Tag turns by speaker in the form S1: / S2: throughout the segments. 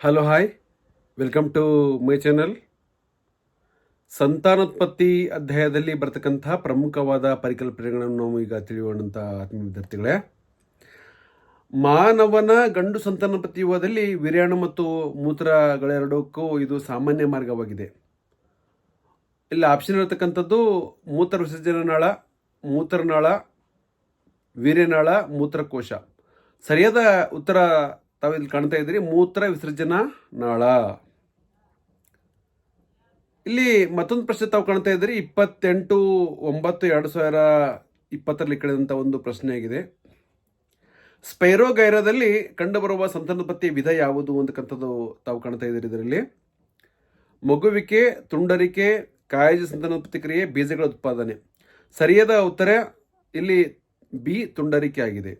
S1: Hello hi welcome to my channel ಸಂತಾನೋತ್ಪತ್ತಿ ಅಧ್ಯಾಯದಲ್ಲಿ ಬರ್ತಕ್ಕಂತಹ ಪ್ರಮುಖವಾದ ಪರಿಕಲ್ಪನೆಗಳನ್ನು ನಾವು ಈಗ ತಿಳಿಯೋಣಂತ ಆತ್ಮ ವಿದ್ಯಾರ್ಥಿಗಳೇ ಮಾನವನ ಗಂಡು ಸಂತಾನೋತ್ಪತ್ತಿ ಯುಗದಲ್ಲಿ ವೀರ್ಯಾಣು ಮತ್ತು ಮೂತ್ರಗಳೆರಡಕ್ಕೂ ಇದು ಸಾಮಾನ್ಯ ಮಾರ್ಗವಾಗಿದೆ. ಇಲ್ಲಿ ಆಪ್ಷನ್ ಇರತಕ್ಕಂಥದ್ದು ಮೂತ್ರ ವಿಸರ್ಜನಾಳ ನಾಳ ಮೂತ್ರನಾಳ, ವೀರ್ಯನಾಳ, ಮೂತ್ರಕೋಶ. ಸರಿಯಾದ ಉತ್ತರ ತಾವು ಇಲ್ಲಿ ಕಾಣ್ತಾ ಇದ್ದೀರಿ, ಮೂತ್ರ ವಿಸರ್ಜನಾ ನಾಳ. ಇಲ್ಲಿ ಮತ್ತೊಂದು ಪ್ರಶ್ನೆ ತಾವು ಕಾಣ್ತಾ ಇದ್ದೀರಿ, ಇಪ್ಪತ್ತೆಂಟು ಒಂಬತ್ತು ಎರಡು ಸಾವಿರ ಇಪ್ಪತ್ತರಲ್ಲಿ ಕೇಳಿದಂಥ ಒಂದು ಪ್ರಶ್ನೆಯಾಗಿದೆ ಸ್ಪೈರೋಗೈರದಲ್ಲಿ ಕಂಡುಬರುವ ಸಂತಾನೋತ್ಪತ್ತಿ ವಿಧ ಯಾವುದು ಅಂತಕ್ಕಂಥದ್ದು ತಾವು ಕಾಣ್ತಾ ಇದ್ದೀರಿ ಇದರಲ್ಲಿ. ಮಗುವಿಕೆ, ತುಂಡರಿಕೆ, ಕಾಯಜ ಸಂತಾನೋತ್ಪತ್ತಿ ಕ್ರಿಯೆ, ಬೀಜಗಳ ಉತ್ಪಾದನೆ. ಸರಿಯಾದ ಉತ್ತರ ಇಲ್ಲಿ ಬಿ, ತುಂಡರಿಕೆ ಆಗಿದೆ.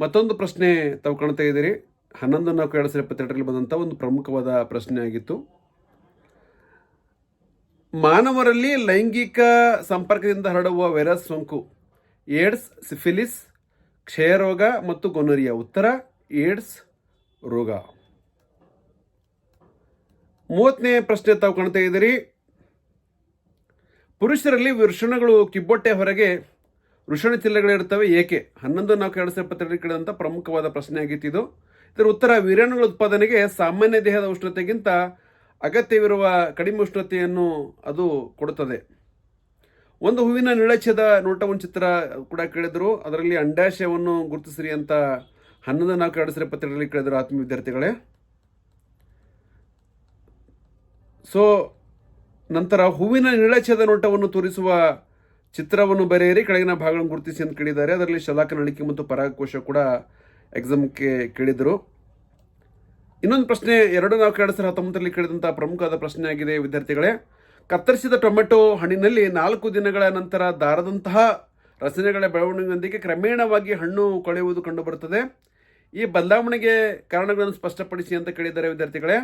S1: ಮತ್ತೊಂದು ಪ್ರಶ್ನೆ ತಾವು ಕಾಣ್ತಾ ಇದ್ದೀರಿ. ಹನ್ನೊಂದು ನಾಲ್ಕು ಎರಡು ಸಾವಿರ ಇಪ್ಪತ್ತೆರಡರಲ್ಲಿ ಬಂದಂಥ ಒಂದು ಪ್ರಮುಖವಾದ ಪ್ರಶ್ನೆ ಆಗಿತ್ತು. ಮಾನವರಲ್ಲಿ ಲೈಂಗಿಕ ಸಂಪರ್ಕದಿಂದ ಹರಡುವ ವೈರಸ್ ಸೋಂಕು, ಏಡ್ಸ್, ಸಿಫಿಲಿಸ್, ಕ್ಷಯರೋಗ ಮತ್ತು ಗೊನರಿಯಾ ಉತ್ತರ, ಏಡ್ಸ್, ರೋಗ. ಮೂವತ್ತನೇ ಪ್ರಶ್ನೆ ತಾವು ಕಾಣ್ತಾ ಇದ್ದೀರಿ. ಪುರುಷರಲ್ಲಿ ವೃಷಣಗಳು ಕಿಬ್ಬೊಟ್ಟೆ ಹೊರಗೆ ವೃಷಣ ಚಿಲ್ಲೆಗಳಿರ್ತವೆ ಏಕೆ? ಹನ್ನೊಂದು ನಾಲ್ಕು ಎರಡು ಸಾವಿರದ ಇಪ್ಪತ್ತೆರಡು ಕೇಳಿದಂಥ ಪ್ರಮುಖವಾದ ಪ್ರಶ್ನೆ ಆಗಿತ್ತು ಇದು. ಇದರ ಉತ್ತರ ವೀರಾಣುಗಳ ಉತ್ಪಾದನೆಗೆ ಸಾಮಾನ್ಯ ದೇಹದ ಉಷ್ಣತೆಗಿಂತ ಅಗತ್ಯವಿರುವ ಕಡಿಮೆ ಉಷ್ಣತೆಯನ್ನು ಅದು ಕೊಡುತ್ತದೆ. ಒಂದು ಹೂವಿನ ನಿಳಚದ ನೋಟವನ್ನು ಚಿತ್ರ ಕೂಡ ಕೇಳಿದ್ರು. ಅದರಲ್ಲಿ ಅಂಡಾಶಯವನ್ನು ಗುರುತಿಸಿರಿ ಅಂತ ಹನ್ನೊಂದು ನಾಲ್ಕು ಎರಡು ಸಾವಿರದ ಇಪ್ಪತ್ತೆರಡರಲ್ಲಿ ಕೇಳಿದ್ರು ಆತ್ಮ ವಿದ್ಯಾರ್ಥಿಗಳೇ. ಸೊ ನಂತರ ಹೂವಿನ ನಿಳಚದ ನೋಟವನ್ನು ತೋರಿಸುವ ಚಿತ್ರವನ್ನು ಬರೆಯಿರಿ, ಕೆಳಗಿನ ಭಾಗಗಳನ್ನು ಗುರುತಿಸಿ ಅಂತ ಕೇಳಿದ್ದಾರೆ. ಅದರಲ್ಲಿ ಶಲಾಕ ನಳಿಕೆ ಮತ್ತು ಪರಾಗಕೋಶ ಕೂಡ ಎಕ್ಸಾಮ್ಗೆ ಕೇಳಿದರು. ಇನ್ನೊಂದು ಪ್ರಶ್ನೆ, ಎರಡು ನಾಲ್ಕು ಎರಡು ಸಾವಿರದ ಹತ್ತೊಂಬತ್ತರಲ್ಲಿ ಕೇಳಿದಂಥ ಪ್ರಮುಖವಾದ ಪ್ರಶ್ನೆ ಆಗಿದೆ ವಿದ್ಯಾರ್ಥಿಗಳೇ. ಕತ್ತರಿಸಿದ ಟೊಮೆಟೊ ಹಣ್ಣಿನಲ್ಲಿ ನಾಲ್ಕು ದಿನಗಳ ನಂತರ ದಾರದಂತಹ ರಚನೆಗಳ ಬೆಳವಣಿಗೆಯೊಂದಿಗೆ ಕ್ರಮೇಣವಾಗಿ ಹಣ್ಣು ಕೊಳೆಯುವುದು ಕಂಡುಬರುತ್ತದೆ. ಈ ಬದಲಾವಣೆಗೆ ಕಾರಣಗಳನ್ನು ಸ್ಪಷ್ಟಪಡಿಸಿ ಅಂತ ಕೇಳಿದ್ದಾರೆ ವಿದ್ಯಾರ್ಥಿಗಳೇ.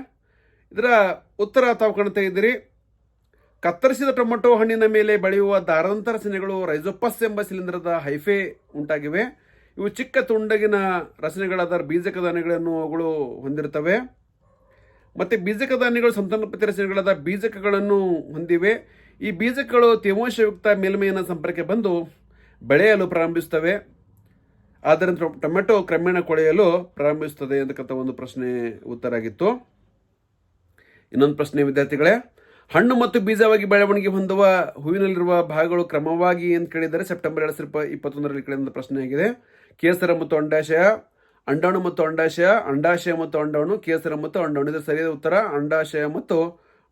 S1: ಇದರ ಉತ್ತರ ತಾವು ಕಾಣ್ತಾ ಇದ್ದೀರಿ. ಕತ್ತರಿಸಿದ ಟೊಮೆಟೊ ಹಣ್ಣಿನ ಮೇಲೆ ಬೆಳೆಯುವ ದಾರಾಂತರ ರಚನೆಗಳು ರೈಸೋಪಸ್ ಎಂಬ ಶಿಲೀಂಧ್ರದ ಹೈಫೆ ಉಂಟಾಗಿವೆ. ಇವು ಚಿಕ್ಕ ತುಂಡಗಿನ ರಚನೆಗಳಾದ ಬೀಜಕ ಧಾನ್ಯಗಳನ್ನು ಅವುಗಳು ಹೊಂದಿರುತ್ತವೆ. ಮತ್ತು ಬೀಜಕ ಧಾನ್ಯಗಳು ಸಂತಾನೋತ್ಪತ್ತಿ ರಚನೆಗಳಾದ ಬೀಜಕಗಳನ್ನು ಹೊಂದಿವೆ. ಈ ಬೀಜಕಗಳು ತೇವಾಂಶಯುಕ್ತ ಮೇಲ್ಮೈಯನ್ನು ಸಂಪರ್ಕಕ್ಕೆ ಬಂದು ಬೆಳೆಯಲು ಪ್ರಾರಂಭಿಸುತ್ತವೆ. ಆದ್ದರಿಂದ ಟೊಮೆಟೊ ಕ್ರಮೇಣ ಕೊಳೆಯಲು ಪ್ರಾರಂಭಿಸುತ್ತದೆ ಅಂತಕ್ಕಂಥ ಒಂದು ಪ್ರಶ್ನೆ ಉತ್ತರ ಆಗಿತ್ತು. ಇನ್ನೊಂದು ಪ್ರಶ್ನೆ, ವಿದ್ಯಾರ್ಥಿಗಳೇ. ಹಣ್ಣು ಮತ್ತು ಬೀಜವಾಗಿ ಬೆಳವಣಿಗೆ ಹೊಂದುವ ಹೂವಿನಲ್ಲಿರುವ ಭಾಗಗಳು ಕ್ರಮವಾಗಿ ಅಂತ ಕೇಳಿದರೆ ಸೆಪ್ಟೆಂಬರ್ ಎರಡು ಸಾವಿರದ ಇಪ್ಪತ್ತೊಂದರಲ್ಲಿ ಕೇಳಿದ ಪ್ರಶ್ನೆ ಆಗಿದೆ. ಕೇಸರ ಮತ್ತು ಅಂಡಾಶಯ. ಅಂಡಾಣು ಮತ್ತು ಅಂಡಾಶಯ. ಅಂಡಾಶಯ ಮತ್ತು ಅಂಡಾಣು, ಕೇಸರ ಮತ್ತು ಅಂಡಾಣು. ಇದರ ಸರಿಯಾದ ಉತ್ತರ? ಅಂಡಾಶಯ ಮತ್ತು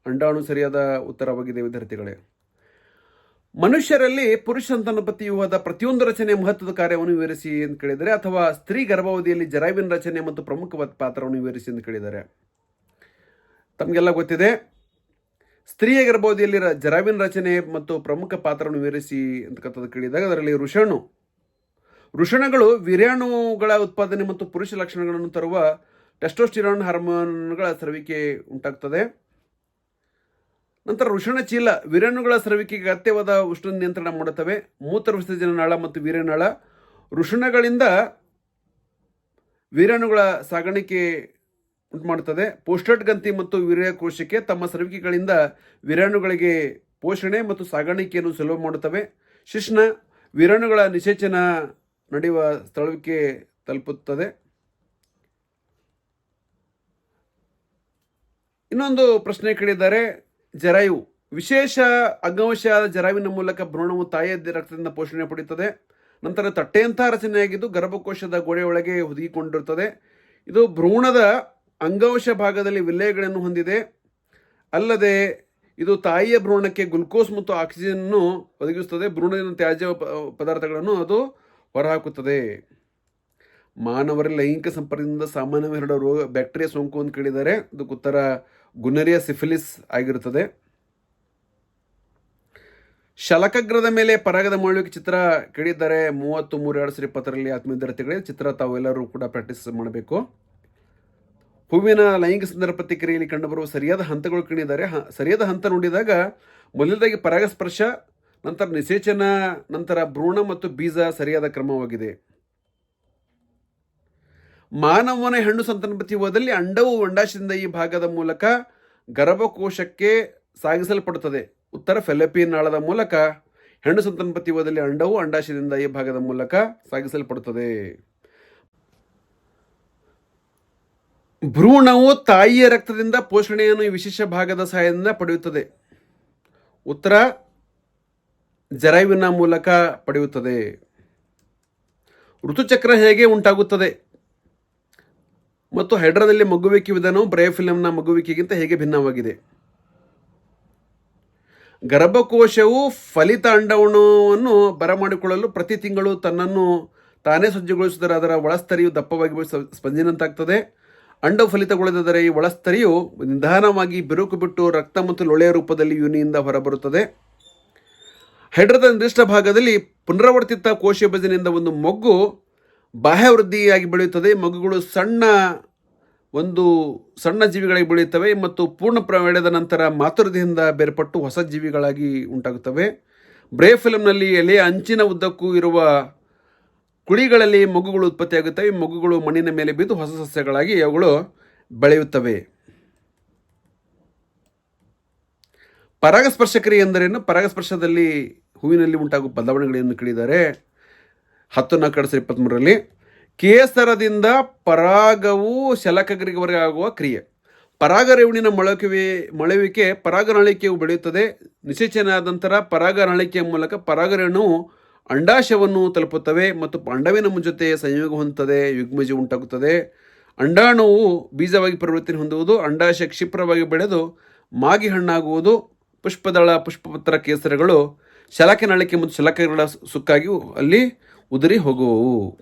S1: ಅಂಡಾಣು ಸರಿಯಾದ ಉತ್ತರವಾಗಿದೆ ವಿದ್ಯಾರ್ಥಿಗಳೇ. ಮನುಷ್ಯರಲ್ಲಿ ಪುರುಷ ಸಂತಾನೋತ್ಪತ್ತಿ ಯುಗದ ಪ್ರತಿಯೊಂದು ರಚನೆ ಮಹತ್ವದ ಕಾರ್ಯವನ್ನು ವಿವರಿಸಿ ಎಂದು ಕೇಳಿದರೆ ಅಥವಾ ಸ್ತ್ರೀ ಗರ್ಭಾವಧಿಯಲ್ಲಿ ಜರಾವಿನ ರಚನೆ ಮತ್ತು ಪ್ರಮುಖವಾದ ಪಾತ್ರವನ್ನು ವಿವರಿಸಿ ಎಂದು ಕೇಳಿದ್ದಾರೆ? ತಮಗೆಲ್ಲ ಗೊತ್ತಿದೆ? ಸ್ತ್ರೀಯ ಗರ್ಭಾವಧಿಯಲ್ಲಿ ರ- ಜರಾವಿನ ರಚನೆ ಮತ್ತು ಪ್ರಮುಖ ಪಾತ್ರವನ್ನು ವಿವರಿಸಿ ಅಂತಕ್ಕಂಥದ್ದು ಕೇಳಿದಾಗ ಅದರಲ್ಲಿ ಋಷಣು. ಋಷಣಗಳು ವೀರ್ಯಾಣುಗಳ ಉತ್ಪಾದನೆ ಮತ್ತು ಪುರುಷ ಲಕ್ಷಣಗಳನ್ನು ತರುವ ಟೆಸ್ಟೋಸ್ಟಿರಾನ್ ಹಾರ್ಮೋನ್ಗಳ ಸ್ರವಿಕೆ ಉಂಟಾಗ್ತದೆ. ನಂತರ ಋಷಣ ಚೀಲ ವೀರ್ಯಾಣುಗಳ ಸ್ರವಿಕೆಗೆ ಅಗತ್ಯವಾದ ಉಷ್ಣ ನಿಯಂತ್ರಣ ಮಾಡುತ್ತವೆ. ಮೂತ್ರ ವಿಸರ್ಜನ ನಾಳ ಮತ್ತು ವೀರ್ಯನಾಳ ಋಷಣಗಳಿಂದ ವೀರಾಣುಗಳ ಸಾಗಾಣಿಕೆ ಉಂಟು ಮಾಡುತ್ತದೆ ಪೋಸ್ಟೇಟ್ ಗಂತಿ ಮತ್ತು ವೀರ್ಯಕೋಶಕ್ಕೆ ತಮ್ಮ ಸರ್ವಿಕೆಗಳಿಂದ ವಿರಾಣುಗಳಿಗೆ ಪೋಷಣೆ ಮತ್ತು ಸಾಗಾಣಿಕೆಯನ್ನು ಸುಲಭ ಮಾಡುತ್ತವೆ. ಶಿಶ್ನ ವಿರಾಣುಗಳ ನಿಷೇಚನ ನಡೆಯುವ ಸ್ಥಳಕ್ಕೆ ತಲುಪುತ್ತದೆ. ಇನ್ನೊಂದು ಪ್ರಶ್ನೆ ಕೇಳಿದ್ದಾರೆ. ಜರಾಯು. ವಿಶೇಷ ಅಂಗಾಂಶವಾದ ಜರಾಯುವಿನ ಮೂಲಕ ಭ್ರೂಣವು ತಾಯಿಯ ರಕ್ತದಿಂದ ಪೋಷಣೆ ಪಡೆಯುತ್ತದೆ. ನಂತರ ತಟ್ಟೆಯಂತಹ ರಚನೆಯಾಗಿದ್ದು ಗರ್ಭಕೋಶದ ಗೋಡೆಯೊಳಗೆ ಹುದುಗಿಕೊಂಡಿರುತ್ತದೆ. ಇದು ಭ್ರೂಣದ ಅಂಗಾಂಶ ಭಾಗದಲ್ಲಿ ವಿಲೇಯಗಳನ್ನು ಹೊಂದಿದೆ. ಅಲ್ಲದೆ ಇದು ತಾಯಿಯ ಭ್ರೂಣಕ್ಕೆ ಗ್ಲುಕೋಸ್ ಮತ್ತು ಆಕ್ಸಿಜನ್ನು ಒದಗಿಸುತ್ತದೆ. ಭ್ರೂಣದಿಂದ ತ್ಯಾಜ್ಯ ಪದಾರ್ಥಗಳನ್ನು ಅದು ಹೊರಹಾಕುತ್ತದೆ. ಮಾನವರ ಲೈಂಗಿಕ ಸಂಪರ್ಕದಿಂದ ಸಾಮಾನ್ಯವಾಗಿ ಹರಡುವ ರೋಗ, ಬ್ಯಾಕ್ಟೀರಿಯಾ ಸೋಂಕು ಅಂತ ಕೇಳಿದ್ದಾರೆ ಅದಕ್ಕೆ ಉತ್ತರ ಗುನರಿಯಾ ಸಿಫಿಲಿಸ್ ಆಗಿರುತ್ತದೆ. ಶಲಕಗ್ರದ ಮೇಲೆ ಪರಾಗದ ಮಾಡುವಿಕೆ ಚಿತ್ರ ಕೇಳಿದ್ದಾರೆ ಮೂವತ್ತು ಮೂರು ಎರಡು ಸಾವಿರದ ಇಪ್ಪತ್ತರಲ್ಲಿ ವಿದ್ಯಾರ್ಥಿಗಳೇ ಚಿತ್ರ ತಾವೆಲ್ಲರೂ ಕೂಡ ಪ್ರಾಕ್ಟೀಸ್ ಮಾಡಬೇಕು. ಹೂವಿನ ಲೈಂಗಿಕ ಸಂದರ್ಭ ಪ್ರತಿಕ್ರಿಯೆಯಲ್ಲಿ ಕಂಡುಬರುವ ಸರಿಯಾದ ಹಂತಗಳು ಕಂಡಿದ್ದಾರೆ ಹ- ಸರಿಯಾದ ಹಂತ ನೋಡಿದಾಗ ಮೊದಲನೇದಾಗಿ ಪರಾಗಸ್ಪರ್ಶ, ನಂತರ ನಿಸೇಚನ, ನಂತರ ಭ್ರೂಣ ಮತ್ತು ಬೀಜ ಸರಿಯಾದ ಕ್ರಮವಾಗಿದೆ. ಮಾನವನ ಹೆಣ್ಣು ಸಂತಾನಪತಿ ಹೋದಲ್ಲಿ ಅಂಡವು ಅಂಡಾಶದಿಂದ ಈ ಭಾಗದ ಮೂಲಕ ಗರ್ಭಕೋಶಕ್ಕೆ ಸಾಗಿಸಲ್ಪಡುತ್ತದೆ. ಉತ್ತರ ಫೆಲಪಿನ್ ನಾಳದ ಮೂಲಕ ಹೆಣ್ಣು ಸಂತಾನಪತಿ ಹೋದಲ್ಲಿ ಅಂಡವು ಅಂಡಾಶಯದಿಂದ ಈ ಭಾಗದ ಮೂಲಕ ಸಾಗಿಸಲ್ಪಡುತ್ತದೆ. ಭ್ರೂಣವು ತಾಯಿಯ ರಕ್ತದಿಂದ ಪೋಷಣೆಯನ್ನು ವಿಶೇಷ ಭಾಗದ ಸಹಾಯದಿಂದ ಪಡೆಯುತ್ತದೆ. ಉತ್ತರ, ಜರಾಯುವಿನ ಮೂಲಕ ಪಡೆಯುತ್ತದೆ. ಋತುಚಕ್ರ ಹೇಗೆ ಉಂಟಾಗುತ್ತದೆ? ಮತ್ತು ಹೈಡ್ರಾದಲ್ಲಿ ಮಗುವಿಕೆ ವಿಧಾನವು ಬ್ರಯೋಫಿಲಮ್ನ ಮಗುವಿಕೆಗಿಂತ ಹೇಗೆ ಭಿನ್ನವಾಗಿದೆ? ಗರ್ಭಕೋಶವು ಫಲಿತ ಅಂಡವನ್ನು ಬರಮಾಡಿಕೊಳ್ಳಲು ಪ್ರತಿ ತಿಂಗಳು ತನ್ನನ್ನು ತಾನೇ ಸಜ್ಜುಗೊಳಿಸಿದರೆ ಅದರ ಒಳಸ್ತರಿಯು ದಪ್ಪವಾಗಿ ಸ್ಪಂದಿನಂತಾಗ್ತದೆ. ಅಂಡವು ಈ ಒಳಸ್ತರಿಯು ನಿಧಾನವಾಗಿ ಬಿರುಕು ಬಿಟ್ಟು ರಕ್ತ ಮತ್ತು ಲೊಳೆಯ ರೂಪದಲ್ಲಿ ಯೂನಿಯಿಂದ ಹೊರಬರುತ್ತದೆ. ಹೈಡ್ರದ ನಿರ್ದಿಷ್ಟ ಭಾಗದಲ್ಲಿ ಪುನರಾವರ್ತಿತ ಕೋಶ ವಿಭಜನೆಯಿಂದ ಒಂದು ಮೊಗ್ಗು ಬಾಹ್ಯವೃದ್ಧಿಯಾಗಿ ಬೆಳೆಯುತ್ತದೆ. ಮಗುಗಳು ಸಣ್ಣ ಒಂದು ಸಣ್ಣ ಜೀವಿಗಳಾಗಿ ಬೆಳೆಯುತ್ತವೆ ಮತ್ತು ಪೂರ್ಣ ಪ್ರಮಾಣದ ನಂತರ ಮಾತೃದಿಂದ ಬೇರ್ಪಟ್ಟು ಹೊಸ ಜೀವಿಗಳಾಗಿ ಉಂಟಾಗುತ್ತವೆ. ಬ್ರೇ ಫಿಲಮ್ನಲ್ಲಿ ಎಲೆಯ ಅಂಚಿನ ಉದ್ದಕ್ಕೂ ಇರುವ ಕುಳಿಗಳಲ್ಲಿ ಮಗುಗಳು ಉತ್ಪತ್ತಿಯಾಗುತ್ತವೆ ಮಗುಗಳು ಮಣ್ಣಿನ ಮೇಲೆ ಬಿದ್ದು ಹೊಸ ಸಸ್ಯಗಳಾಗಿ ಅವುಗಳು ಬೆಳೆಯುತ್ತವೆ. ಪರಾಗಸ್ಪರ್ಶ ಕ್ರಿಯೆ ಎಂದರೇನು? ಪರಾಗಸ್ಪರ್ಶದಲ್ಲಿ ಹೂವಿನಲ್ಲಿ ಉಂಟಾಗುವ ಬದಲಾವಣೆಗಳನ್ನು ಕೇಳಿದ್ದಾರೆ ಹತ್ತು ನಾಲ್ಕು ಎರಡು ಸಾವಿರದ ಇಪ್ಪತ್ತ್ಮೂರರಲ್ಲಿ ಕೇಸರದಿಂದ ಪರಾಗವು ಶಲಕಗರಿವರೆಗೆ ಆಗುವ ಕ್ರಿಯೆ. ಪರಾಗರೇವಣಿನ ಮೊಳಕೆ ಮೊಳೆಯುವಿಕೆ ಪರಾಗನಳಿಕೆಯು ಬೆಳೆಯುತ್ತದೆ. ನಿಷೇಚನ ಆದ ನಂತರ ಪರಾಗನಳಿಕೆಯ ಮೂಲಕ ಪರಾಗರೇಣುವು ಅಂಡಾಶಯವನ್ನು ತಲುಪುತ್ತವೆ ಮತ್ತು ಪಾಂಡವಿನ ಜೊತೆ ಸಂಯೋಗ ಹೊಂದುತ್ತದೆ, ಯುಗ್ಮಜಿ ಉಂಟಾಗುತ್ತದೆ. ಅಂಡಾಣುವು ಬೀಜವಾಗಿ ಪರಿವರ್ತನೆ ಹೊಂದುವುದು, ಅಂಡಾಶಯ ಕ್ಷಿಪ್ರವಾಗಿ ಬೆಳೆದು ಮಾಗಿ ಹಣ್ಣಾಗುವುದು. ಪುಷ್ಪದಳ, ಪುಷ್ಪಪತ್ರ, ಕೇಸರಗಳು ಶಲಕೆ ನಳಿಕೆ ಮತ್ತು ಶಲಕೆಗಳ ಸುಕ್ಕಾಗಿ ಅಲ್ಲಿ ಉದುರಿ ಹೋಗುವವು.